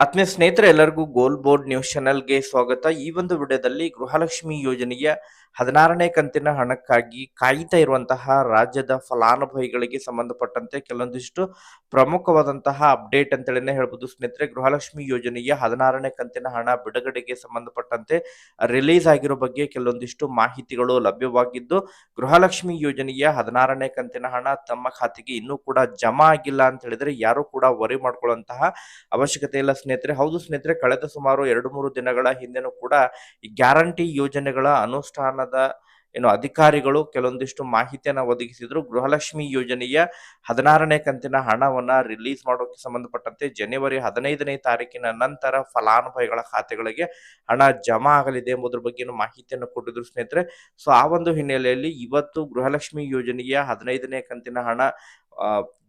ಆತ್ಮೀಯ ಸ್ನೇಹಿತರೆ ಎಲ್ಲರಿಗೂ ಗೋಲ್ ಬೋರ್ಡ್ ನ್ಯೂಸ್ ಚಾನೆಲ್ಗೆ ಸ್ವಾಗತ. ಈ ಒಂದು ವಿಡಿಯೋದಲ್ಲಿ ಗೃಹಲಕ್ಷ್ಮಿ ಯೋಜನೆಯ ಹದಿನಾರನೇ ಕಂತಿನ ಹಣಕ್ಕಾಗಿ ಕಾಯ್ತಾ ಇರುವಂತಹ ರಾಜ್ಯದ ಫಲಾನುಭವಿಗಳಿಗೆ ಸಂಬಂಧಪಟ್ಟಂತೆ ಕೆಲವೊಂದಿಷ್ಟು ಪ್ರಮುಖವಾದಂತಹ ಅಪ್ಡೇಟ್ ಅಂತೇಳಿನೇ ಹೇಳ್ಬೋದು. ಸ್ನೇಹಿತರೆ, ಗೃಹಲಕ್ಷ್ಮಿ ಯೋಜನೆಯ ಹದಿನಾರನೇ ಕಂತಿನ ಹಣ ಬಿಡುಗಡೆಗೆ ಸಂಬಂಧಪಟ್ಟಂತೆ ರಿಲೀಸ್ ಆಗಿರೋ ಬಗ್ಗೆ ಕೆಲವೊಂದಿಷ್ಟು ಮಾಹಿತಿಗಳು ಲಭ್ಯವಾಗಿದ್ದು, ಗೃಹಲಕ್ಷ್ಮಿ ಯೋಜನೆಯ ಹದಿನಾರನೇ ಕಂತಿನ ಹಣ ತಮ್ಮ ಖಾತೆಗೆ ಇನ್ನೂ ಕೂಡ ಜಮಾ ಆಗಿಲ್ಲ ಅಂತ ಹೇಳಿದ್ರೆ ಯಾರು ಕೂಡ ವರಿ ಮಾಡ್ಕೊಳ್ಳುವಂತಹ ಅವಶ್ಯಕತೆ ಇಲ್ಲ ಸ್ನೇಹಿತರೆ. ಹೌದು ಸ್ನೇಹಿತರೆ, ಕಳೆದ ಸುಮಾರು ಎರಡು ಮೂರು ದಿನಗಳ ಹಿಂದೆನೂ ಕೂಡ ಗ್ಯಾರಂಟಿ ಯೋಜನೆಗಳ ಅನುಷ್ಠಾನದ ಏನು ಅಧಿಕಾರಿಗಳು ಕೆಲವೊಂದಿಷ್ಟು ಮಾಹಿತಿಯನ್ನು ಒದಗಿಸಿದ್ರು. ಗೃಹಲಕ್ಷ್ಮಿ ಯೋಜನೆಯ ಹದಿನಾರನೇ ಕಂತಿನ ಹಣವನ್ನ ರಿಲೀಸ್ ಮಾಡೋಕೆ ಸಂಬಂಧಪಟ್ಟಂತೆ ಜನವರಿ ಹದಿನೈದನೇ ತಾರೀಕಿನ ನಂತರ ಫಲಾನುಭವಿಗಳ ಖಾತೆಗಳಿಗೆ ಹಣ ಜಮಾ ಆಗಲಿದೆ ಎಂಬುದರ ಬಗ್ಗೆ ಮಾಹಿತಿಯನ್ನು ಕೊಟ್ಟಿದ್ರು ಸ್ನೇಹಿತರೆ. ಸೊ ಆ ಒಂದು ಹಿನ್ನೆಲೆಯಲ್ಲಿ ಇವತ್ತು ಗೃಹಲಕ್ಷ್ಮಿ ಯೋಜನೆಯ ಹದಿನೈದನೇ ಕಂತಿನ ಹಣ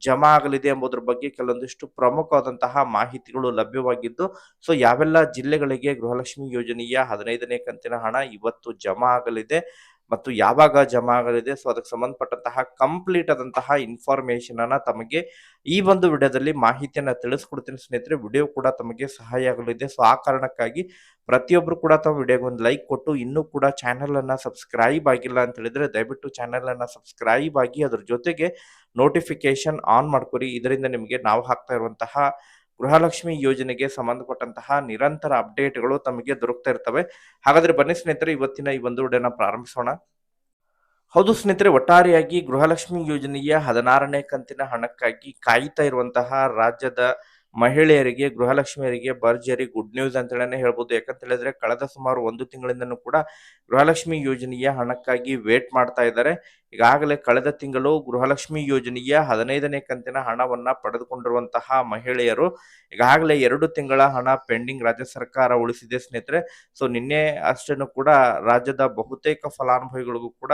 ಜಮಾ ಆಗಲಿದೆ ಎಂಬುದರ ಬಗ್ಗೆ ಕೆಲವೊಂದಿಷ್ಟು ಪ್ರಮುಖವಾದಂತಹ ಮಾಹಿತಿಗಳು ಲಭ್ಯವಾಗಿದ್ದು ಸೊ ಯಾವೆಲ್ಲ ಜಿಲ್ಲೆಗಳಿಗೆ ಗೃಹಲಕ್ಷ್ಮಿ ಯೋಜನೆಯ ಹದಿನೈದನೇ ಕಂತಿನ ಹಣ ಇವತ್ತು ಜಮಾ ಆಗಲಿದೆ ಮತ್ತು ಯಾವಾಗ ಜಮಾ ಆಗಲಿದೆ. ಸೊ ಅದಕ್ಕೆ ಸಂಬಂಧಪಟ್ಟಂತಹ ಕಂಪ್ಲೀಟ್ ಆದಂತಹ ಇನ್ಫಾರ್ಮೇಶನ್ ಅನ್ನ ತಮಗೆ ಈ ಒಂದು ವಿಡಿಯೋದಲ್ಲಿ ಮಾಹಿತಿಯನ್ನ ತಿಳಿಸ್ಕೊಡ್ತೀನಿ ಸ್ನೇಹಿತರೆ. ವಿಡಿಯೋ ಕೂಡ ತಮಗೆ ಸಹಾಯ ಆಗಲಿದೆ. ಸೊ ಆ ಕಾರಣಕ್ಕಾಗಿ ಪ್ರತಿಯೊಬ್ಬರು ಕೂಡ ತಮ್ಮ ವಿಡಿಯೋಗೆ ಒಂದು ಲೈಕ್ ಕೊಟ್ಟು ಇನ್ನೂ ಕೂಡ ಚಾನೆಲ್ ಅನ್ನ ಸಬ್ಸ್ಕ್ರೈಬ್ ಆಗಿಲ್ಲ ಅಂತ ಹೇಳಿದ್ರೆ ದಯವಿಟ್ಟು ಚಾನೆಲ್ ಅನ್ನ ಸಬ್ಸ್ಕ್ರೈಬ್ ಆಗಿ ಅದ್ರ ಜೊತೆಗೆ ನೋಟಿಫಿಕೇಶನ್ ಆನ್ ಮಾಡ್ಕೊರಿ. ಇದರಿಂದ ನಿಮಗೆ ನಾವು ಹಾಕ್ತಾ ಇರುವಂತಹ ಗೃಹಲಕ್ಷ್ಮಿ ಯೋಜನೆಗೆ ಸಂಬಂಧಪಟ್ಟಂತಹ ನಿರಂತರ ಅಪ್ಡೇಟ್ಗಳು ತಮಗೆ ದೊರಕ್ತಾ ಇರ್ತವೆ. ಹಾಗಾದ್ರೆ ಬನ್ನಿ ಸ್ನೇಹಿತರೆ, ಇವತ್ತಿನ ಈ ಒಂದು ವಿಡಿಯೋನ ಪ್ರಾರಂಭಿಸೋಣ. ಹೌದು ಸ್ನೇಹಿತರೆ, ಒಟ್ಟಾರೆಯಾಗಿ ಗೃಹಲಕ್ಷ್ಮಿ ಯೋಜನೆಯ ಹದಿನಾರನೇ ಕಂತಿನ ಹಣಕ್ಕಾಗಿ ಕಾಯ್ತಾ ಇರುವಂತಹ ರಾಜ್ಯದ ಮಹಿಳೆಯರಿಗೆ, ಗೃಹಲಕ್ಷ್ಮಿಯರಿಗೆ ಭರ್ಜರಿ ಗುಡ್ ನ್ಯೂಸ್ ಅಂತ ಹೇಳನೆ ಹೇಳ್ಬೋದು. ಯಾಕಂತ ಹೇಳಿದ್ರೆ ಕಳೆದ ಸುಮಾರು ಒಂದು ತಿಂಗಳಿಂದನೂ ಕೂಡ ಗೃಹಲಕ್ಷ್ಮಿ ಯೋಜನೆಯ ಹಣಕ್ಕಾಗಿ ವೇಟ್ ಮಾಡ್ತಾ ಇದ್ದಾರೆ. ಈಗಾಗಲೇ ಕಳೆದ ತಿಂಗಳು ಗೃಹಲಕ್ಷ್ಮಿ ಯೋಜನೆಯ ಹದಿನೈದನೇ ಕಂತಿನ ಹಣವನ್ನ ಪಡೆದುಕೊಂಡಿರುವಂತಹ ಮಹಿಳೆಯರು ಈಗಾಗಲೇ ಎರಡು ತಿಂಗಳ ಹಣ ಪೆಂಡಿಂಗ್ ರಾಜ್ಯ ಸರ್ಕಾರ ಉಳಿಸಿದೆ ಸ್ನೇಹಿತರೆ. ಸೊ ನಿನ್ನೆ ಅಷ್ಟೇನು ಕೂಡ ರಾಜ್ಯದ ಬಹುತೇಕ ಫಲಾನುಭವಿಗಳಿಗೂ ಕೂಡ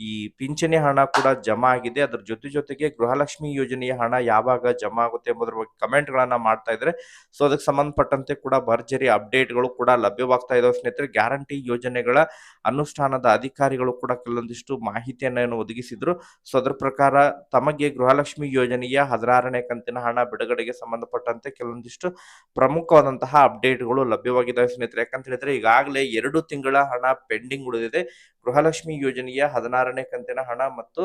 ಈ ಪಿಂಚಣಿ ಹಣ ಕೂಡ ಜಮಾ ಆಗಿದೆ. ಅದ್ರ ಜೊತೆ ಜೊತೆಗೆ ಗೃಹಲಕ್ಷ್ಮಿ ಯೋಜನೆಯ ಹಣ ಯಾವಾಗ ಜಮಾ ಆಗುತ್ತೆ ಎಂಬುದರ ಬಗ್ಗೆ ಕಮೆಂಟ್ ಗಳನ್ನ ಮಾಡ್ತಾ ಇದ್ರೆ. ಸೊ ಅದಕ್ಕೆ ಸಂಬಂಧಪಟ್ಟಂತೆ ಕೂಡ ಭರ್ಜರಿ ಅಪ್ಡೇಟ್ಗಳು ಕೂಡ ಲಭ್ಯವಾಗ್ತಾ ಇದಾವೆ. ಸ್ನೇಹಿತರೆ, ಗ್ಯಾರಂಟಿ ಯೋಜನೆಗಳ ಅನುಷ್ಠಾನದ ಅಧಿಕಾರಿಗಳು ಕೂಡ ಕೆಲವೊಂದಿಷ್ಟು ಮಾಹಿತಿಯನ್ನ ಒದಗಿಸಿದ್ರು. ಸೊ ಅದರ ಪ್ರಕಾರ ತಮಗೆ ಗೃಹಲಕ್ಷ್ಮಿ ಯೋಜನೆಯ ಹದಿನಾರನೇ ಕಂತಿನ ಹಣ ಬಿಡುಗಡೆಗೆ ಸಂಬಂಧಪಟ್ಟಂತೆ ಕೆಲವೊಂದಿಷ್ಟು ಪ್ರಮುಖವಾದಂತಹ ಅಪ್ಡೇಟ್ಗಳು ಲಭ್ಯವಾಗಿದ್ದಾವೆ ಸ್ನೇಹಿತರೆ. ಯಾಕಂತ ಹೇಳಿದ್ರೆ, ಈಗಾಗಲೇ ಎರಡು ತಿಂಗಳ ಹಣ ಪೆಂಡಿಂಗ್ ಉಳಿದಿದೆ. ಗೃಹಲಕ್ಷ್ಮಿ ಯೋಜನೆಯ ಹದಿನಾರನೇ ಕಂತಿನ ಹಣ ಮತ್ತು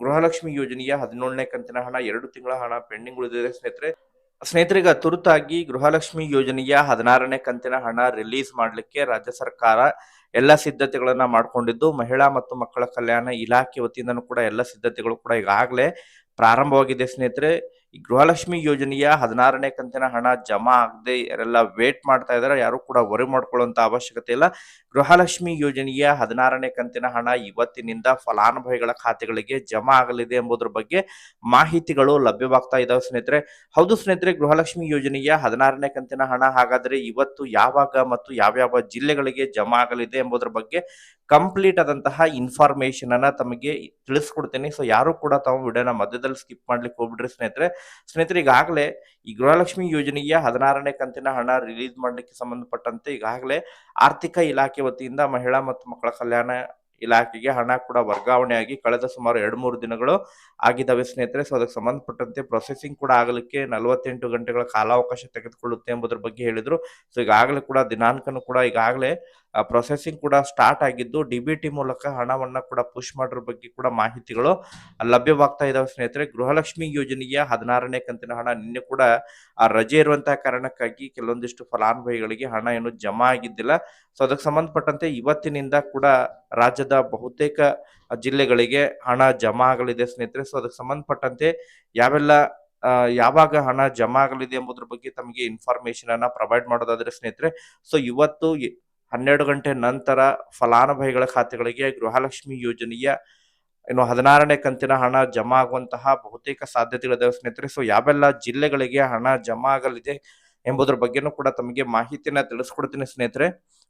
ಗೃಹಲಕ್ಷ್ಮಿ ಯೋಜನೆಯ ಹದಿನೇಳನೇ ಕಂತಿನ ಹಣ ಎರಡು ತಿಂಗಳ ಹಣ ಪೆಂಡಿಂಗ್ ಉಳಿದಿದೆ ಸ್ನೇಹಿತರೆ. ಸ್ನೇಹಿತರಿಗ ತುರ್ತಾಗಿ ಗೃಹಲಕ್ಷ್ಮಿ ಯೋಜನೆಯ ಹದಿನಾರನೇ ಕಂತಿನ ಹಣ ರಿಲೀಸ್ ಮಾಡಲಿಕ್ಕೆ ರಾಜ್ಯ ಸರ್ಕಾರ ಎಲ್ಲ ಸಿದ್ಧತೆಗಳನ್ನ ಮಾಡಿಕೊಂಡಿದ್ದು, ಮಹಿಳಾ ಮತ್ತು ಮಕ್ಕಳ ಕಲ್ಯಾಣ ಇಲಾಖೆ ವತಿಯಿಂದನೂ ಕೂಡ ಎಲ್ಲ ಸಿದ್ಧತೆಗಳು ಕೂಡ ಈಗಾಗಲೇ ಪ್ರಾರಂಭವಾಗಿದೆ ಸ್ನೇಹಿತರೆ. ಗೃಹಲಕ್ಷ್ಮಿ ಯೋಜನೆಯ ಹದಿನಾರನೇ ಕಂತಿನ ಹಣ ಜಮಾ ಆಗದೆ ಯಾರೆಲ್ಲ ವೇಟ್ ಮಾಡ್ತಾ ಇದಾರೆ ಯಾರು ಕೂಡ ವರಿ ಮಾಡ್ಕೊಳ್ಳುವಂತ ಅವಶ್ಯಕತೆ ಇಲ್ಲ. ಗೃಹಲಕ್ಷ್ಮಿ ಯೋಜನೆಯ ಹದಿನಾರನೇ ಕಂತಿನ ಹಣ ಇವತ್ತಿನಿಂದ ಫಲಾನುಭವಿಗಳ ಖಾತೆಗಳಿಗೆ ಜಮಾ ಆಗಲಿದೆ ಎಂಬುದರ ಬಗ್ಗೆ ಮಾಹಿತಿಗಳು ಲಭ್ಯವಾಗ್ತಾ ಇದಾವೆ ಸ್ನೇಹಿತರೆ. ಹೌದು ಸ್ನೇಹಿತರೆ, ಗೃಹಲಕ್ಷ್ಮಿ ಯೋಜನೆಯ ಹದಿನಾರನೇ ಕಂತಿನ ಹಣ ಹಾಗಾದ್ರೆ ಇವತ್ತು ಯಾವಾಗ ಮತ್ತು ಯಾವ್ಯಾವ ಜಿಲ್ಲೆಗಳಿಗೆ ಜಮಾ ಆಗಲಿದೆ ಎಂಬುದರ ಬಗ್ಗೆ ಕಂಪ್ಲೀಟ್ ಆದಂತಹ ಇನ್ಫಾರ್ಮೇಶನ್ ಅನ್ನ ತಮಗೆ ತಿಳಿಸ್ಕೊಡ್ತೇನೆ. ಸೊ ಯಾರು ಕೂಡ ತಾವು ವಿಡಿಯೋನ ಮಧ್ಯದಲ್ಲಿ ಸ್ಕಿಪ್ ಮಾಡ್ಲಿಕ್ಕೆ ಹೋಗ್ಬಿಡ್ರಿ ಸ್ನೇಹಿತರೆ ಸ್ನೇಹಿತರೆ, ಈಗಾಗಲೇ ಈ ಗೃಹಲಕ್ಷ್ಮಿ ಯೋಜನೆಯ ಹದಿನಾರನೇ ಕಂತಿನ ಹಣ ರಿಲೀಸ್ ಮಾಡಲಿಕ್ಕೆ ಸಂಬಂಧಪಟ್ಟಂತೆ ಈಗಾಗಲೇ ಆರ್ಥಿಕ ಇಲಾಖೆ ವತಿಯಿಂದ ಮಹಿಳಾ ಮತ್ತು ಮಕ್ಕಳ ಕಲ್ಯಾಣ ಇಲಾಖೆಗೆ ಹಣ ಕೂಡ ವರ್ಗಾವಣೆಯಾಗಿ ಕಳೆದ ಸುಮಾರು ಎರಡು ಮೂರು ದಿನಗಳು ಆಗಿದ್ದಾವೆ ಸ್ನೇಹಿತರೆ. ಸೊ ಅದಕ್ಕೆ ಸಂಬಂಧಪಟ್ಟಂತೆ ಪ್ರೊಸೆಸಿಂಗ್ ಕೂಡ ಆಗಲಿಕ್ಕೆ ನಲವತ್ತೆಂಟು ಗಂಟೆಗಳ ಕಾಲಾವಕಾಶ ತೆಗೆದುಕೊಳ್ಳುತ್ತೆ ಎಂಬುದರ ಬಗ್ಗೆ ಹೇಳಿದ್ರು. ಸೊ ಈಗಾಗಲೇ ಕೂಡ ದಿನಾಂಕನೂ ಕೂಡ ಈಗಾಗಲೇ ಪ್ರೊಸೆಸಿಂಗ್ ಕೂಡ ಸ್ಟಾರ್ಟ್ ಆಗಿದ್ದು ಡಿಬಿಟಿ ಮೂಲಕ ಹಣವನ್ನು ಕೂಡ ಪುಷ್ ಮಾಡಿರೋ ಬಗ್ಗೆ ಕೂಡ ಮಾಹಿತಿಗಳು ಲಭ್ಯವಾಗ್ತಾ ಇದಾವೆ ಸ್ನೇಹಿತರೆ. ಗೃಹಲಕ್ಷ್ಮಿ ಯೋಜನೆಯ ಹದಿನಾರನೇ ಕಂತಿನ ಹಣ ನಿನ್ನೆ ಕೂಡ ರಜೆ ಇರುವಂತಹ ಕಾರಣಕ್ಕಾಗಿ ಕೆಲವೊಂದಿಷ್ಟು ಫಲಾನುಭವಿಗಳಿಗೆ ಹಣ ಏನು ಜಮಾ ಆಗಿದ್ದಿಲ್ಲ. ಸೊ ಅದಕ್ಕೆ ಸಂಬಂಧಪಟ್ಟಂತೆ ಇವತ್ತಿನಿಂದ ಕೂಡ ರಾಜ್ಯದ ಬಹುತೇಕ ಜಿಲ್ಲೆಗಳಿಗೆ ಹಣ ಜಮಾ ಆಗಲಿದೆ ಸ್ನೇಹಿತರೆ. ಸೊ ಅದಕ್ಕೆ ಸಂಬಂಧಪಟ್ಟಂತೆ ಯಾವೆಲ್ಲ ಯಾವಾಗ ಹಣ ಜಮಾ ಆಗಲಿದೆ ಎಂಬುದ್ರ ಬಗ್ಗೆ ತಮಗೆ ಇನ್ಫಾರ್ಮೇಶನ್ ಅನ್ನ ಪ್ರೊವೈಡ್ ಮಾಡೋದಾದ್ರೆ ಸ್ನೇಹಿತರೆ. ಸೊ ಇವತ್ತು ಹನ್ನೆರಡು ಗಂಟೆ ನಂತರ ಫಲಾನುಭವಿಗಳ ಖಾತೆಗಳಿಗೆ ಗೃಹಲಕ್ಷ್ಮಿ ಯೋಜನೆಯ ಏನು ಹದಿನಾರನೇ ಕಂತಿನ ಹಣ ಜಮಾ ಆಗುವಂತಹ ಬಹುತೇಕ ಸಾಧ್ಯತೆಗಳಿದೆ. ಸ್ನೇಹಿತರೆ, ಸೊ ಯಾವೆಲ್ಲ ಜಿಲ್ಲೆಗಳಿಗೆ ಹಣ ಜಮಾ ಆಗಲಿದೆ ಎಂಬುದರ ಬಗ್ಗೆನೂ ಕೂಡ ತಮಗೆ ಮಾಹಿತಿಯನ್ನ ತಿಳಿಸ್ಕೊಡ್ತೀನಿ ಸ್ನೇಹಿತರೆ.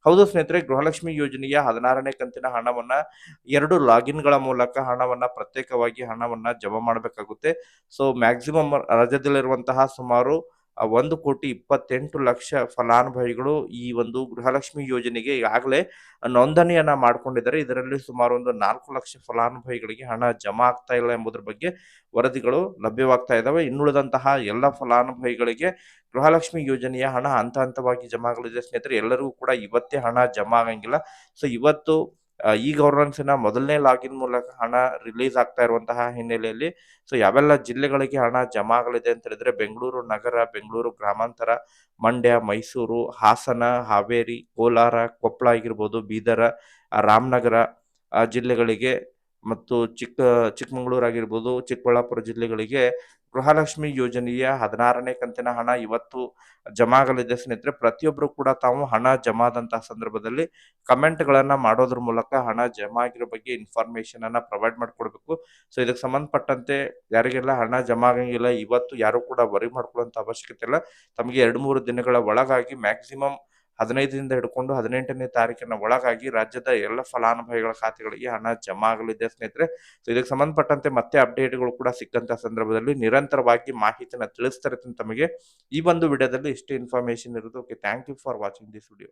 ಹೌದು ಸ್ನೇಹಿತರೆ, ಗೃಹಲಕ್ಷ್ಮಿ ಯೋಜನೆಯ ಹದಿನಾರನೇ ಕಂತಿನ ಹಣವನ್ನ ಎರಡು ಲಾಗಿನ್ಗಳ ಮೂಲಕ ಹಣವನ್ನ ಪ್ರತ್ಯೇಕವಾಗಿ ಹಣವನ್ನ ಜಮಾ ಮಾಡಬೇಕಾಗುತ್ತೆ. ಸೊ ಮ್ಯಾಕ್ಸಿಮಮ್ ರಾಜ್ಯದಲ್ಲಿರುವಂತಹ ಸುಮಾರು ಆ, ಒಂದು ಕೋಟಿ ಇಪ್ಪತ್ತೆಂಟು ಲಕ್ಷ ಫಲಾನುಭವಿಗಳು ಈ ಒಂದು ಗೃಹಲಕ್ಷ್ಮಿ ಯೋಜನೆಗೆ ಈಗಾಗಲೇ ನೋಂದಣಿಯನ್ನ ಮಾಡಿಕೊಂಡಿದ್ದಾರೆ. ಇದರಲ್ಲಿ ಸುಮಾರು ಒಂದು ನಾಲ್ಕು ಲಕ್ಷ ಫಲಾನುಭವಿಗಳಿಗೆ ಹಣ ಜಮಾ ಆಗ್ತಾ ಇಲ್ಲ ಎಂಬುದರ ಬಗ್ಗೆ ವರದಿಗಳು ಲಭ್ಯವಾಗ್ತಾ ಇದ್ದಾವೆ ಇನ್ನುಳಿದಂತಹ ಎಲ್ಲ ಫಲಾನುಭವಿಗಳಿಗೆ ಗೃಹಲಕ್ಷ್ಮಿ ಯೋಜನೆಯ ಹಣ ಹಂತ ಹಂತವಾಗಿ ಜಮಾ ಆಗಲಿದೆ. ಸ್ನೇಹಿತರೆ ಎಲ್ಲರಿಗೂ ಕೂಡ ಇವತ್ತೇ ಹಣ ಜಮಾ ಆಗಂಗಿಲ್ಲ. ಸೊ ಇವತ್ತು ಈ ನ ಮೊದಲನೇ ಲಾಗಿನ್ ಮೂಲಕ ಹಣ ರಿಲೀಸ್ ಆಗ್ತಾ ಇರುವಂತಹ ಹಿನ್ನೆಲೆಯಲ್ಲಿ, ಸೊ ಯಾವೆಲ್ಲ ಜಿಲ್ಲೆಗಳಿಗೆ ಹಣ ಜಮಾ ಆಗಲಿದೆ ಅಂತ ಹೇಳಿದ್ರೆ, ಬೆಂಗಳೂರು ನಗರ, ಬೆಂಗಳೂರು ಗ್ರಾಮಾಂತರ, ಮಂಡ್ಯ, ಮೈಸೂರು, ಹಾಸನ, ಹಾವೇರಿ, ಕೋಲಾರ ಕೊಪ್ಪಳ ಆಗಿರ್ಬೋದು, ಬೀದರ ರಾಮನಗರ ಜಿಲ್ಲೆಗಳಿಗೆ ಮತ್ತು ಚಿಕ್ಕ ಚಿಕ್ಕಮಗಳೂರು ಆಗಿರ್ಬೋದು ಚಿಕ್ಕಬಳ್ಳಾಪುರ ಜಿಲ್ಲೆಗಳಿಗೆ ಗೃಹಲಕ್ಷ್ಮಿ ಯೋಜನೆಯ ಹದಿನಾರನೇ ಕಂತಿನ ಹಣ ಇವತ್ತು ಜಮಾ ಆಗಲಿದೆ ಸ್ನೇಹಿತರೆ ಪ್ರತಿಯೊಬ್ಬರು ಕೂಡ ತಾವು ಹಣ ಜಮಾ ಆದಂತಹ ಸಂದರ್ಭದಲ್ಲಿ ಕಮೆಂಟ್ಗಳನ್ನ ಮಾಡೋದ್ರ ಮೂಲಕ ಹಣ ಜಮಾ ಆಗಿರೋ ಬಗ್ಗೆ ಇನ್ಫಾರ್ಮೇಶನ್ ಅನ್ನ ಪ್ರೊವೈಡ್ ಮಾಡಿಕೊಡ್ಬೇಕು. ಸೊ, ಇದಕ್ಕೆ ಸಂಬಂಧಪಟ್ಟಂತೆ ಯಾರಿಗೆಲ್ಲ ಹಣ ಜಮಾ ಆಗಂಗಿಲ್ಲ ಇವತ್ತು ಯಾರು ಕೂಡ ವರಿ ಮಾಡ್ಕೊಳ್ಳುವಂತ ಅವಶ್ಯಕತೆ ಇಲ್ಲ. ತಮಗೆ ಎರಡು, ಮೂರು ದಿನಗಳ ಒಳಗಾಗಿ ಮ್ಯಾಕ್ಸಿಮಮ್ ಹದಿನೈದರಿಂದ ಹಿಡ್ಕೊಂಡು ಹದಿನೆಂಟನೇ ತಾರೀಕಿನ ಒಳಗಾಗಿ ರಾಜ್ಯದ ಎಲ್ಲ ಫಲಾನುಭವಿಗಳ ಖಾತೆಗಳಿಗೆ ಹಣ ಜಮಾ ಆಗಲಿದೆ ಸ್ನೇಹಿತರೆ. ಇದಕ್ಕೆ ಸಂಬಂಧಪಟ್ಟಂತೆ ಮತ್ತೆ ಅಪ್ಡೇಟ್ಗಳು ಕೂಡ ಸಿಕ್ಕಂತ ಸಂದರ್ಭದಲ್ಲಿ ನಿರಂತರವಾಗಿ ಮಾಹಿತಿನ ತಿಳಿಸ್ತಾ ಇರ್ತೀನಿ ತಮಗೆ ಈ ಒಂದು ವಿಡಿಯೋದಲ್ಲಿ ಇಷ್ಟು ಇನ್ಫಾರ್ಮೇಶನ್ ಇರೋದು. Okay thank you for watching this video